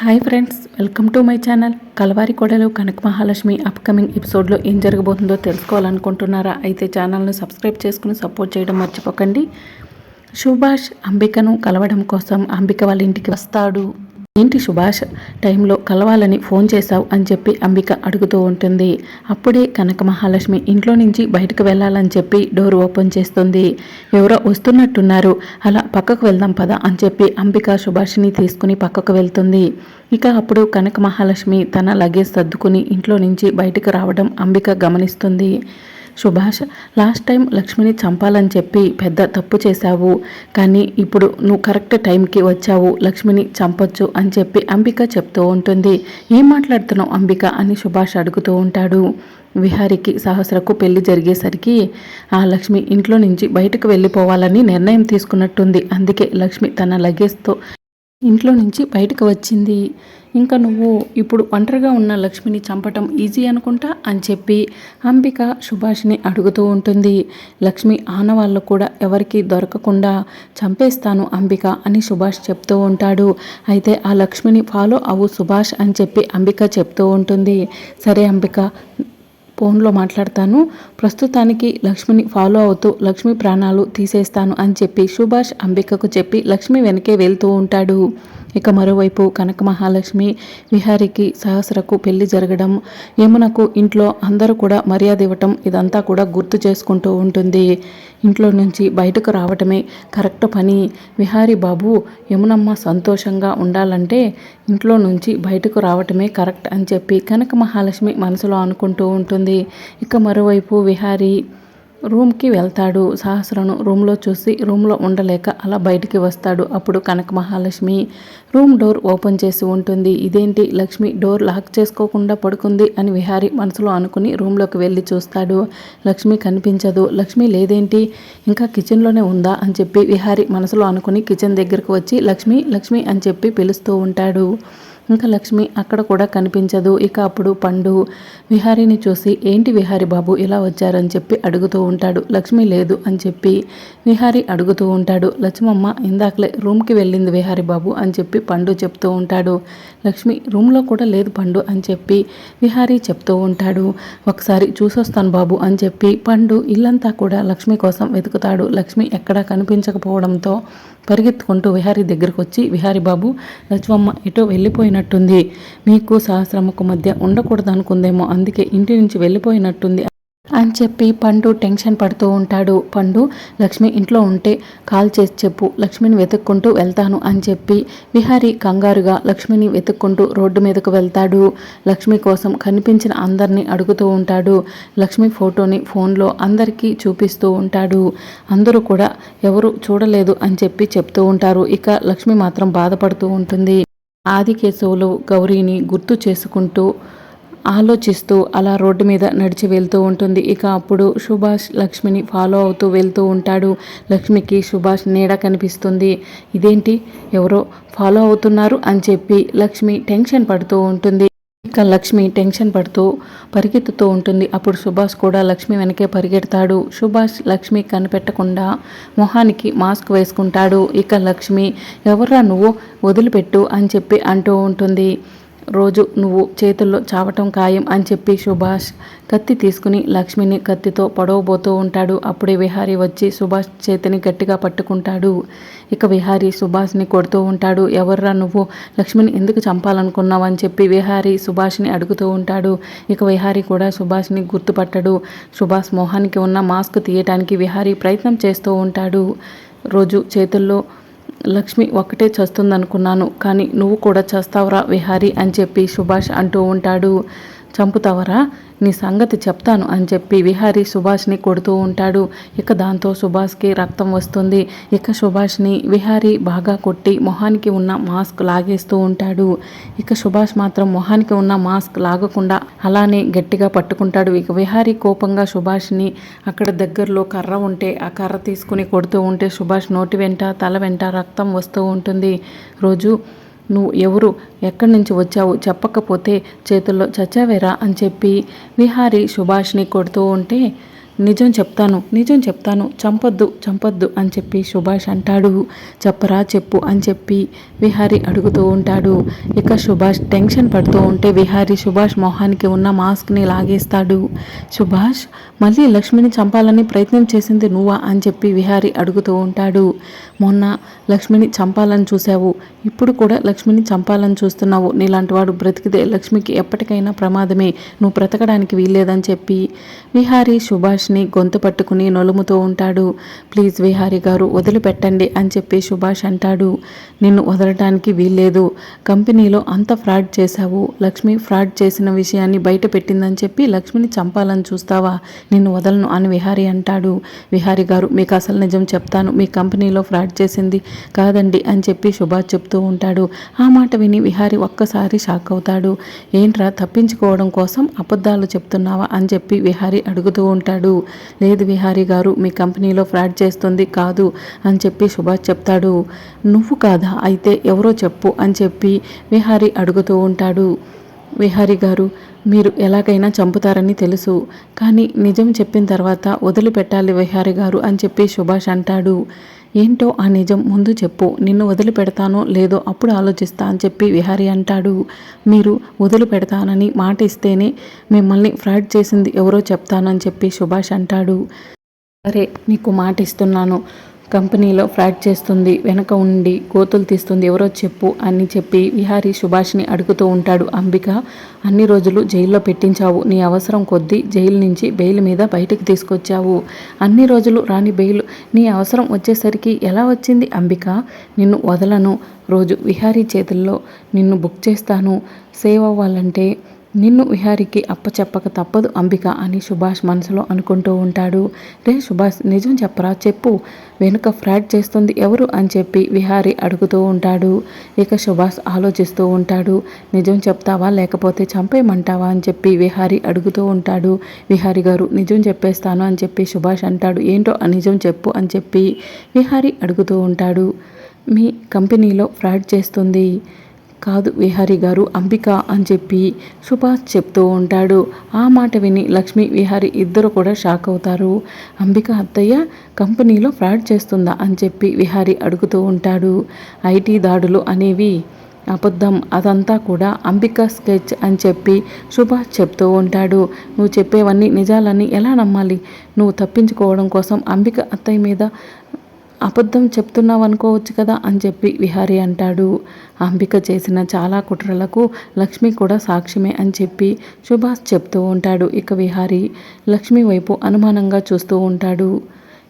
Hi friends welcome to my channel. Kalavari Kodalu Kanaka Mahalakshmi upcoming ఎపిసోడ్లో ఏం జరగబోతుందో తెలుసుకోవాలనుకుంటున్నారా? అయితే ఛానల్ను సబ్స్క్రైబ్ చేసుకుని సపోర్ట్ చేయడం మర్చిపోకండి. సుభాష్ అంబికను కలవడం కోసం అంబిక వాళ్ళ ఇంటికి వస్తాడు. ఏంటి సుభాష్? టైంలో కలవాలని ఫోన్ చేశావు అని చెప్పి అంబిక అడుగుతూ ఉంటుంది. అప్పుడే కనక మహాలక్ష్మి ఇంట్లో నుంచి బయటకు వెళ్ళాలని చెప్పి డోర్ ఓపెన్ చేస్తుంది. ఎవరో వస్తున్నట్టున్నారు. అలా పక్కకు వెళ్దాం పదా అని చెప్పి అంబిక సుభాష్ని తీసుకుని పక్కకు వెళ్తుంది. ఇక అప్పుడు కనక మహాలక్ష్మి తన లగేజ్ సర్దుకుని ఇంట్లో నుంచి బయటకు రావడం అంబిక గమనిస్తుంది. సుభాష్ లాస్ట్ టైం లక్ష్మిని చంపాలని చెప్పి పెద్ద తప్పు చేశావు కానీ ఇప్పుడు నువ్వు కరెక్ట్ టైంకి వచ్చావు లక్ష్మిని చంపొచ్చు అని చెప్పి అంబిక చెప్తూ ఉంటుంది. ఏం మాట్లాడుతున్నావు అంబిక? అని సుభాష్ అడుగుతూ ఉంటాడు. విహారికి సహస్రకు పెళ్ళి జరిగేసరికి ఆ లక్ష్మి ఇంట్లో నుంచి బయటకు వెళ్ళిపోవాలని నిర్ణయం తీసుకున్నట్టుంది. అందుకే లక్ష్మి తన లగేజ్తో ఇంట్లో నుంచి బయటకు వచ్చింది. ఇంకా నువ్వు ఇప్పుడు ఒంటరిగా ఉన్న లక్ష్మిని చంపటం ఈజీ అనుకుంటా అని చెప్పి అంబిక సుభాష్ని అడుగుతూ ఉంటుంది. లక్ష్మి ఆనవాళ్ళు కూడా ఎవరికి దొరకకుండా చంపేస్తాను అంబిక అని సుభాష్ చెప్తూ ఉంటాడు. అయితే ఆ లక్ష్మిని ఫాలో అవ్వు సుభాష్ అని చెప్పి అంబిక చెప్తూ ఉంటుంది. సరే అంబిక ఫోన్లో మాట్లాడతాను. ప్రస్తుతానికి లక్ష్మిని ఫాలో అవుతూ లక్ష్మి ప్రాణాలు తీసేస్తాను అని చెప్పి సుభాష్ అంబికకు చెప్పి లక్ష్మి వెనకే వెళ్తూ ఉంటాడు. ఇక మరోవైపు కనక మహాలక్ష్మి విహారికి సహస్రకు పెళ్ళి జరగడం యమునకు ఇంట్లో అందరూ కూడా మర్యాద ఇవ్వటం ఇదంతా కూడా గుర్తు చేసుకుంటూ ఉంటుంది. ఇంట్లో నుంచి బయటకు రావటమే కరెక్ట్ పని. విహారీ బాబు యమునమ్మ సంతోషంగా ఉండాలంటే ఇంట్లో నుంచి బయటకు రావటమే కరెక్ట్ అని చెప్పి కనక మహాలక్ష్మి మనసులో అనుకుంటూ ఉంటుంది. ఇక మరోవైపు విహారీ రూమ్కి వెళ్తాడు. సహస్రను రూమ్లో చూసి రూమ్లో ఉండలేక అలా బయటికి వస్తాడు. అప్పుడు Kanaka Mahalakshmi room door open చేసి ఉంటుంది. ఇదేంటి? లక్ష్మి డోర్ లాక్ చేసుకోకుండా పడుకుంది అని విహారి మనసులో అనుకుని రూమ్లోకి వెళ్ళి చూస్తాడు. లక్ష్మి కనిపించదు. లక్ష్మి లేదేంటి? ఇంకా కిచెన్లోనే ఉందా? అని చెప్పి విహారి మనసులో అనుకుని కిచెన్ దగ్గరకు వచ్చి లక్ష్మి లక్ష్మి అని చెప్పి పిలుస్తూ ఉంటాడు. ఇంకా లక్ష్మి అక్కడ కూడా కనిపించదు. ఇక అప్పుడు పండు విహారీని చూసి ఏంటి విహారీ బాబు ఇలా వచ్చారని చెప్పి అడుగుతూ ఉంటాడు. లక్ష్మి లేదు అని చెప్పి విహారీ అడుగుతూ ఉంటాడు. లక్ష్మమ్మ ఇందాకలే రూమ్కి వెళ్ళింది విహారీ బాబు అని చెప్పి పండు చెప్తూ ఉంటాడు. లక్ష్మి రూమ్లో కూడా లేదు పండు అని చెప్పి విహారీ చెప్తూ ఉంటాడు. ఒకసారి చూసొస్తాను బాబు అని చెప్పి పండు ఇల్లంతా కూడా లక్ష్మి కోసం వెతుకుతాడు. లక్ష్మి ఎక్కడా కనిపించకపోవడంతో పరిగెత్తుకుంటూ విహారీ దగ్గరకు వచ్చి విహారీ బాబు లక్ష్మమ్మ ఎటో వెళ్ళిపోయిన వెళ్ళిపోయినట్టుంది. మీకు సహస్రముకు మధ్య ఉండకూడదు అనుకుందేమో అందుకే ఇంటి నుంచి వెళ్ళిపోయినట్టుంది. అని చెప్పి పండు టెన్షన్ పడుతూ ఉంటాడు. పండు లక్ష్మి ఇంట్లో ఉంటే కాల్ చేసి చెప్పు లక్ష్మిని వెతుక్కుంటూ వెళ్తాను అని చెప్పి విహారీ కంగారుగా లక్ష్మిని వెతుక్కుంటూ రోడ్డు మీదకు వెళ్తాడు. లక్ష్మి కోసం కనిపించిన అందరినీ అడుగుతూ ఉంటాడు. లక్ష్మి ఫోటోని ఫోన్లో అందరికీ చూపిస్తూ ఉంటాడు. అందరూ కూడా ఎవరు చూడలేదు అని చెప్పి చెప్తూ ఉంటారు. ఇక లక్ష్మి మాత్రం బాధపడుతూ ఉంటుంది. ఆదికేశవులు గౌరీని గుర్తు చేసుకుంటూ ఆలోచిస్తూ అలా రోడ్డు మీద నడిచి వెళ్తూ ఉంటుంది. ఇక అప్పుడు సుభాష్ లక్ష్మిని ఫాలో అవుతూ వెళ్తూ ఉంటాడు. లక్ష్మికి సుభాష్ నీడ కనిపిస్తుంది. ఇదేంటి? ఎవరో ఫాలో అవుతున్నారు అని చెప్పి లక్ష్మి టెన్షన్ పడుతూ ఉంటుంది. ఇక లక్ష్మి టెన్షన్ పడుతూ పరిగెత్తుతూ ఉంటుంది. అప్పుడు సుభాష్ కూడా లక్ష్మి వెనకే పరిగెడతాడు. సుభాష్ లక్ష్మి కనిపెట్టకుండా మొహానికి మాస్క్ వేసుకుంటాడు. ఇక లక్ష్మి ఎవర్రా నువ్వు? వదిలిపెట్టు అని చెప్పి అంటూ ఉంటుంది. రోజు నువ్వు చేతుల్లో చావటం ఖాయం అని చెప్పి సుభాష్ కత్తి తీసుకుని లక్ష్మిని కత్తితో పొడవబోతూ ఉంటాడు. అప్పుడే విహారీ వచ్చి సుభాష్ చేతిని గట్టిగా పట్టుకుంటాడు. ఇక విహారీ సుభాష్ని కొడుతూ ఉంటాడు. ఎవర్రా నువ్వు? లక్ష్మిని ఎందుకు చంపాలనుకున్నావు? అని చెప్పి విహారీ సుభాష్ని అడుగుతూ ఉంటాడు. ఇక విహారీ కూడా సుభాష్ని గుర్తుపట్టడు. సుభాష్ మొహానికి ఉన్న మాస్క్ తీయటానికి విహారీ ప్రయత్నం చేస్తూ ఉంటాడు. రోజు చేతుల్లో లక్ష్మి ఒక్కటే చస్తుందనుకున్నాను కానీ నువ్వు కూడా చేస్తావురా విహారీ అని చెప్పి సుభాష్ అంటూ ఉంటాడు. చంపుతావరా? నీ సంగతి చెప్తాను అని చెప్పి విహారి సుభాష్ని కొడుతూ ఉంటాడు. ఇక దాంతో సుభాష్కి రక్తం వస్తుంది. ఇక సుభాష్ని విహారి బాగా కొట్టి మొహానికి ఉన్న మాస్క్ లాగేస్తూ ఉంటాడు. ఇక సుభాష్ మాత్రం మొహానికి ఉన్న మాస్క్ లాగకుండా అలానే గట్టిగా పట్టుకుంటాడు. ఇక విహారి కోపంగా సుభాష్ని అక్కడ దగ్గరలో కర్ర ఉంటే ఆ కర్ర తీసుకుని కొడుతూ ఉంటే సుభాష్ నోటి వెంట తల వెంట రక్తం వస్తూ ఉంటుంది. రోజు నువ్వు ఎవరు? ఎక్కడి నుంచి వచ్చావు? చెప్పకపోతే చేతుల్లో చచ్చావేరా? అని చెప్పి విహారి సుభాష్ని కొడుతూ ఉంటే నిజం చెప్తాను నిజం చెప్తాను చంపొద్దు చంపొద్దు అని చెప్పి సుభాష్ అంటాడు. చెప్పరా చెప్పు అని చెప్పి విహారి అడుగుతూ ఉంటాడు. ఇక సుభాష్ టెన్షన్ పడుతూ ఉంటే విహారి సుభాష్ మొహానికి ఉన్న మాస్క్ని లాగేస్తాడు. సుభాష్ మళ్ళీ లక్ష్మిని చంపాలని ప్రయత్నం చేసింది నువ్వా అని చెప్పి విహారి అడుగుతూ ఉంటాడు. మొన్న లక్ష్మిని చంపాలని చూసావు ఇప్పుడు కూడా లక్ష్మిని చంపాలని చూస్తున్నావు. నీలాంటి వాడు బ్రతికితే లక్ష్మికి ఎప్పటికైనా ప్రమాదమే నువ్వు బ్రతకడానికి వీల్లేదని చెప్పి విహారీ సుభాష్ని గొంతు పట్టుకుని నొలుముతూ ఉంటాడు. ప్లీజ్ విహారీ గారు వదిలిపెట్టండి అని చెప్పి సుభాష్ అంటాడు. నిన్ను వదలటానికి వీల్లేదు. కంపెనీలో అంత ఫ్రాడ్ చేశావు. లక్ష్మి ఫ్రాడ్ చేసిన విషయాన్ని బయట పెట్టిందని చెప్పి లక్ష్మిని చంపాలని చూస్తావా? నిన్ను వదలను అని విహారీ అంటాడు. విహారీ గారు మీకు అసలు నిజం చెప్తాను. మీ కంపెనీలో ఫ్రాడ్ చేసింది కాదండి అని చెప్పి సుభాష్ చెప్తూ ఉంటాడు. ఆ మాట విని విహారీ ఒక్కసారి షాక్ అవుతాడు. ఏంట్రా తప్పించుకోవడం కోసం అబద్ధాలు చెప్తున్నావా? అని చెప్పి విహారీ అడుగుతూ ఉంటాడు. లేదు విహారీ గారు మీ కంపెనీలో ఫ్రాడ్ చేస్తుంది కాదు అని చెప్పి సుభాష్ చెప్తాడు. నువ్వు కాదా? అయితే ఎవరో చెప్పు అని చెప్పి విహారీ అడుగుతూ ఉంటాడు. విహారీ గారు మీరు ఎలాగైనా చంపుతారని తెలుసు కానీ నిజం చెప్పిన తర్వాత వదిలిపెట్టాలి విహారీ గారు అని చెప్పి సుభాష్ అంటాడు. ఏంటో ఆ నిజం ముందు చెప్పు. నిన్ను వదిలిపెడతానో లేదో అప్పుడు ఆలోచిస్తా అని చెప్పి విహారి అంటాడు. మీరు వదిలిపెడతానని మాట ఇస్తేనే మిమ్మల్ని ఫ్రాడ్ చేసింది ఎవరో చెప్తానని చెప్పి సుభాష్ అంటాడు. సరే నీకు మాట ఇస్తున్నాను. కంపెనీలో ఫ్రాడ్ చేస్తుంది వెనక ఉండి కోతులు తీస్తుంది ఎవరో చెప్పు అని చెప్పి విహారీ సుభాష్ని అడుగుతూ ఉంటాడు. అంబిక అన్ని రోజులు జైల్లో పెట్టించావు నీ అవసరం కొద్దీ జైలు నుంచి బెయిల్ మీద బయటకు తీసుకొచ్చావు. అన్ని రోజులు రాని బెయిల్ నీ అవసరం వచ్చేసరికి ఎలా వచ్చింది అంబిక? నిన్ను వదలను. రోజు విహారీ చేతుల్లో నిన్ను బుక్ చేస్తాను. సేవ్ అవ్వాలంటే నిన్ను విహారికి అప్పచెప్పక తప్పదు అంబిక అని సుభాష్ మనసులో అనుకుంటూ ఉంటాడు. రే సుభాష్ నిజం చెప్పరా? చెప్పు. వెనుక ఫ్రాడ్ చేస్తుంది ఎవరు అని చెప్పి విహారి అడుగుతూ ఉంటాడు. ఇక సుభాష్ ఆలోచిస్తూ ఉంటాడు. నిజం చెప్తావా? లేకపోతే చంపేయమంటావా? అని చెప్పి విహారి అడుగుతూ ఉంటాడు. విహారి గారు నిజం చెప్పేస్తాను అని చెప్పి సుభాష్ అంటాడు. ఏంటో ఆ నిజం చెప్పు అని చెప్పి విహారి అడుగుతూ ఉంటాడు. మీ కంపెనీలో ఫ్రాడ్ చేస్తుంది. కాదు విహారీ గారు అంబిక అని చెప్పి సుభాష్ చెప్తూ ఉంటాడు. ఆ మాట విని లక్ష్మి విహారీ ఇద్దరు కూడా షాక్ అవుతారు. అంబిక అత్తయ్య కంపెనీలో ఫ్రాడ్ చేస్తుందా అని చెప్పి విహారీ అడుగుతూ ఉంటాడు. ఐటీ దాడులు అనేవి అబద్ధం అదంతా కూడా అంబిక స్కెచ్ అని చెప్పి సుభాష్ చెప్తూ ఉంటాడు. నువ్వు చెప్పేవన్నీ నిజాలని ఎలా నమ్మాలి? నువ్వు తప్పించుకోవడం కోసం అంబిక అత్తయ్య మీద అబద్ధం చెప్తున్నావు అనుకోవచ్చు కదా అని చెప్పి విహారి అంటాడు. అంబిక చేసిన చాలా కుట్రలకు లక్ష్మి కూడా సాక్ష్యమే అని చెప్పి సుభాష్ చెప్తూ ఉంటాడు. ఇక విహారి లక్ష్మి వైపు అనుమానంగా చూస్తూ ఉంటాడు.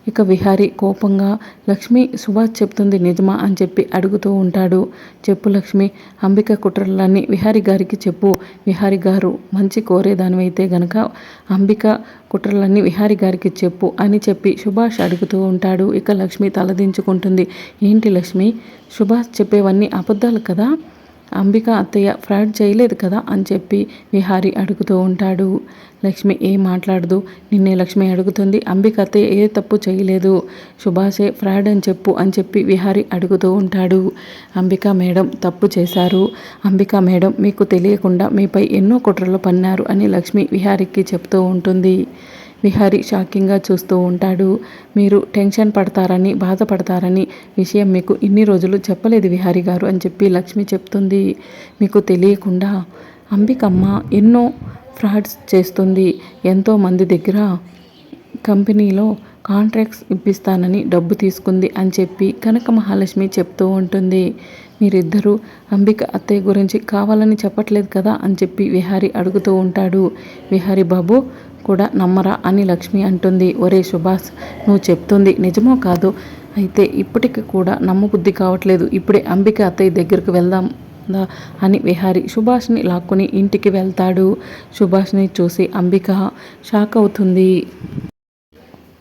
ఇక విహారీ కోపంగా లక్ష్మి సుభాష్ చెప్తుంది నిజమా? అని చెప్పి అడుగుతూ ఉంటాడు. చెప్పు లక్ష్మి అంబిక కుట్రలన్నీ విహారీ గారికి చెప్పు. విహారీ గారు మంచి కోరేదానివైతే గనక అంబిక కుట్రలన్నీ విహారీ గారికి చెప్పు అని చెప్పి సుభాష్ అడుగుతూ ఉంటాడు. ఇక లక్ష్మి తలదించుకుంటుంది. ఏంటి లక్ష్మి సుభాష్ చెప్పేవన్నీ అబద్ధాలు కదా? అంబిక అత్తయ్య ఫ్రాడ్ చేయలేదు కదా అని చెప్పి విహారి అడుగుతూ ఉంటాడు. లక్ష్మి ఏం మాట్లాడదు? నిన్నే లక్ష్మి అడుగుతుంది. అంబిక అత్తయ్య ఏ తప్పు చేయలేదు. సుభాషే ఫ్రాడ్ అని చెప్పు అని చెప్పి విహారి అడుగుతూ ఉంటాడు. అంబిక మేడం తప్పు చేశారు. అంబిక మేడం మీకు తెలియకుండా మీపై ఎన్నో కుట్రలు పన్నారు అని లక్ష్మి విహారికి చెప్తూ ఉంటుంది. విహారి షాకింగ్గా చూస్తూ ఉంటాడు. మీరు టెన్షన్ పడతారని బాధపడతారని విషయం మీకు ఇన్ని రోజులు చెప్పలేదు విహారి గారు అని చెప్పి లక్ష్మి చెప్తుంది. మీకు తెలియకుండా అంబికమ్మ ఎన్నో ఫ్రాడ్స్ చేస్తుంది. ఎంతోమంది దగ్గర కంపెనీలో కాంట్రాక్ట్స్ ఇప్పిస్తానని డబ్బు తీసుకుంది అని చెప్పి కనక మహాలక్ష్మి చెప్తూ ఉంటుంది. మీరిద్దరూ అంబిక అత్తయ్య గురించి కావాలని చెప్పట్లేదు కదా అని చెప్పి విహారి అడుగుతూ ఉంటాడు. విహారి బాబు కూడా నమ్మరా అని లక్ష్మి అంటుంది. ఒరే సుభాష్ నువ్వు చెప్తుంది నిజమో కాదు? అయితే ఇప్పటికి కూడా నమ్మబుద్ధి కావట్లేదు. ఇప్పుడే అంబిక అత్తయ్య దగ్గరికి వెళ్దాం అని విహారి సుభాష్ని లాక్కుని ఇంటికి వెళ్తాడు. సుభాష్ని చూసి అంబిక షాక్ అవుతుంది.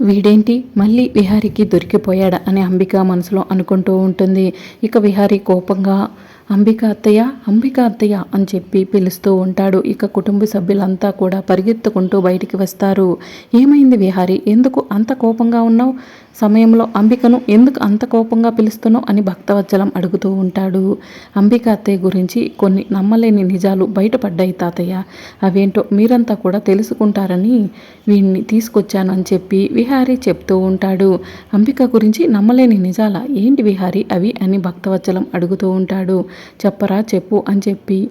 వీడేంటి? మళ్ళీ విహారికి దొరికిపోయాడా అని అంబిక మనసులో అనుకుంటూ ఉంటుంది. ఇక విహారి కోపంగా అంబిక అత్తయ్య అంబిక అత్తయ్య అని చెప్పి పిలుస్తూ ఉంటాడు. ఇక కుటుంబ సభ్యులంతా కూడా పరిగెత్తుకుంటూ బయటికి వస్తారు. ఏమైంది విహారి? ఎందుకు అంత కోపంగా ఉన్నావు? సమయంలో అంబికను ఎందుకు అంత కోపంగా పిలుస్తున్నావు అని భక్తవత్సలం అడుగుతూ ఉంటాడు. అంబిక అత్తయ్య గురించి కొన్ని నమ్మలేని నిజాలు బయటపడ్డాయి తాతయ్య. అవేంటో మీరంతా కూడా తెలుసుకుంటారని వీడిని తీసుకొచ్చానని చెప్పి విహారీ చెప్తూ ఉంటాడు. అంబిక గురించి నమ్మలేని నిజాలా ఏంటి విహారీ అవి అని భక్తవత్సలం అడుగుతూ ఉంటాడు. చెప్పరా చెప్పు అని చెప్పి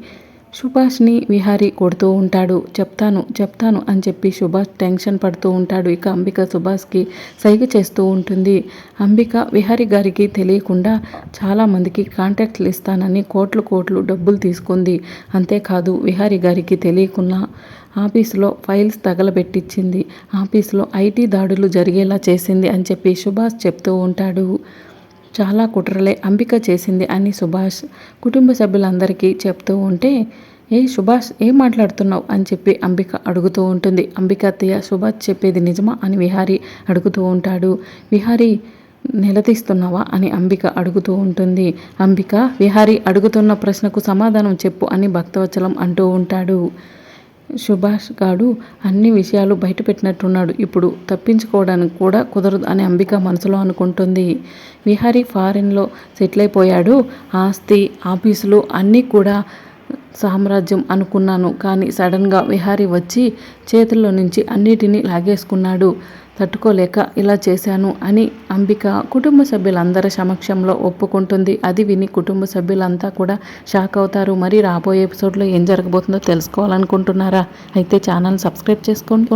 సుభాష్ని విహారీ కొడుతూ ఉంటాడు. చెప్తాను చెప్తాను అని చెప్పి సుభాష్ టెన్షన్ పడుతూ ఉంటాడు. ఇక అంబిక సుభాష్కి సైగ చేస్తూ ఉంటుంది. అంబిక విహారీ గారికి తెలియకుండా చాలామందికి కాంటాక్ట్లు ఇస్తానని కోట్లు కోట్లు డబ్బులు తీసుకుంది. అంతేకాదు విహారీ గారికి తెలియకుండా ఆఫీసులో ఫైల్స్ తగలబెట్టించింది. ఆఫీసులో ఐటీ దాడులు జరిగేలా చేసింది అని చెప్పి సుభాష్ చెప్తూ ఉంటాడు. చాలా కుట్రలే అంబిక చేసింది అని సుభాష్ కుటుంబ సభ్యులందరికీ చెప్తూ ఉంటే ఏ సుభాష్ ఏం మాట్లాడుతున్నావు? అని చెప్పి అంబిక అడుగుతూ ఉంటుంది. అంబిక అత్తయ్య సుభాష్ చెప్పేది నిజమా? అని విహారీ అడుగుతూ ఉంటాడు. విహారీ నిలదీస్తున్నావా? అని అంబిక అడుగుతూ ఉంటుంది. అంబిక విహారీ అడుగుతున్న ప్రశ్నకు సమాధానం చెప్పు అని భక్తవచలం అంటూ ఉంటాడు. సుభాష్ గాడు అన్ని విషయాలు బయటపెట్టినట్టున్నాడు ఇప్పుడు తప్పించుకోవడానికి కూడా కుదరదు అని అంబిక మనసులో అనుకుంటుంది. విహారీ ఫారిన్లో సెటిల్ అయిపోయాడు ఆస్తి ఆఫీసులు అన్నీ కూడా సామ్రాజ్యం అనుకున్నాను. కానీ సడన్గా విహారీ వచ్చి చేతుల్లో నుంచి అన్నిటినీ లాగేసుకున్నాడు. తట్టుకోలేక ఇలా చేశాను అని అంబిక కుటుంబ సభ్యులందరి సమక్షంలో ఒప్పుకుంటుంది. అది విని కుటుంబ సభ్యులంతా కూడా షాక్ అవుతారు. మరి రాబోయే ఎపిసోడ్లో ఏం జరగబోతుందో తెలుసుకోవాలనుకుంటున్నారా? అయితే ఛానల్ సబ్స్క్రైబ్ చేసుకోండి.